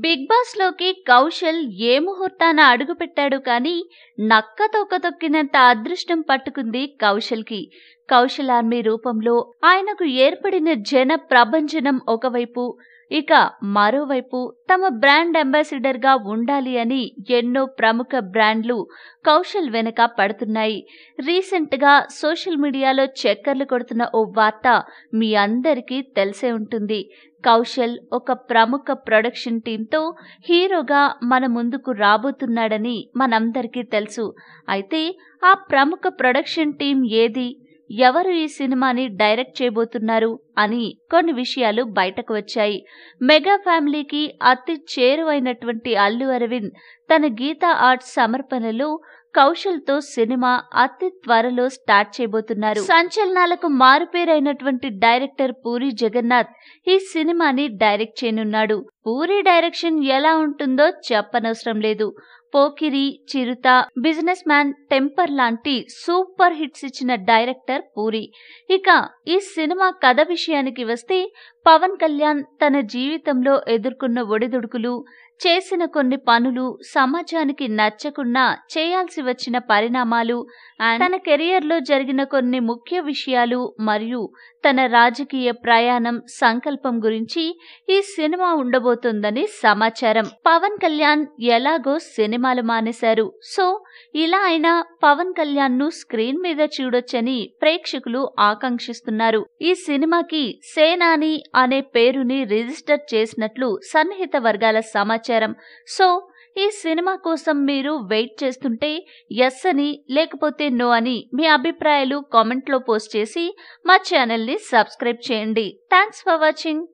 Big బాస్లోకి Kaushal ఏ ముహూర్తాన అడుగుపెట్టాడు కానీ నక్క తొక్క తొక్కినంత అదృష్టం పట్టుకుంది కౌశల్కి. కౌశల్ ఆర్మీ రూపంలో ఆయనకు ఏర్పడిన జన ప్రభంజనం ఒకవైపు ఇక మరోవైపు తమ బ్రాండ్ అంబాసిడర్గా ఉండాలి అని ఎన్నో ప్రముఖ బ్రాండ్లు కౌశల్ వెనక పడుతున్నాయి. రీసెంట్గా సోషల్ మీడియాలో చక్కర్లు కొడుతున్న ఓ వార్త మీ అందరికీ తెలిసే ఉంటుంది. కౌశల్ ఒక ప్రముఖ ప్రొడక్షన్ టీంతో హీరోగా మన ముందుకు రాబోతున్నాడని మనందరికీ తెలుసు. అయితే ఆ ప్రముఖ ప్రొడక్షన్ టీం ఏది? ఎవరు ఈ సినిమాని డైరెక్ట్ చేయబోతున్నారు అని కొన్ని విషయాలు బయటకు వచ్చాయి. మెగా ఫ్యామిలీకి అతి చేరువైనటువంటి అల్లు అరవింద్ తన గీతా ఆర్ట్స్ సమర్పణలో కౌశల్తో సినిమా అతి త్వరలో స్టార్ట్ చేయబోతున్నారు. సంచలనాలకు మారుపేరైనటువంటి డైరెక్టర్ పూరి జగన్నాథ్ ఈ సినిమాని డైరెక్ట్ చేయనున్నాడు. పూరి డైరెక్షన్ ఎలా ఉంటుందో చెప్పనవసరం లేదు. Pokiri Chirutha business man temper లాంటి సూపర్ హిట్స్ ఇచ్చిన డైరెక్టర్ పూరి. ఇక ఈ సినిమా కథ విషయానికి వస్తే పవన్ కళ్యాణ్ తన జీవితంలో ఎదుర్కొన్న ఒడిదుడుకులు చేసిన కొన్ని పనులు సమాజానికి నచ్చకున్నా చేయాల్సి వచ్చిన పరిణామాలు తన కెరియర్లో జరిగిన కొన్ని ముఖ్య విషయాలు మరియు తన రాజకీయ ప్రయాణం సంకల్పం గురించి ఈ సినిమా ఉండబోతుందని సమాచారం. పవన్ కళ్యాణ్ ఎలాగో సినిమాలు మానేశారు. సో ఇలా అయినా పవన్ కళ్యాణ్ను స్క్రీన్ మీద చూడొచ్చని ప్రేక్షకులు ఆకాంక్షిస్తున్నారు. ఈ సినిమాకి సేనాని అనే పేరుని రిజిస్టర్ చేసినట్లు సన్నిహిత వర్గాల సమాచారం సమాచారం సో ఈ సినిమా కోసం మీరు వెయిట్ చేస్తుంటే ఎస్ అని లేకపోతే నో అని మీ అభిప్రాయాలు కామెంట్లో పోస్ట్ చేసి మా ఛానల్ని సబ్స్క్రైబ్ చేయండి. Thanks for watching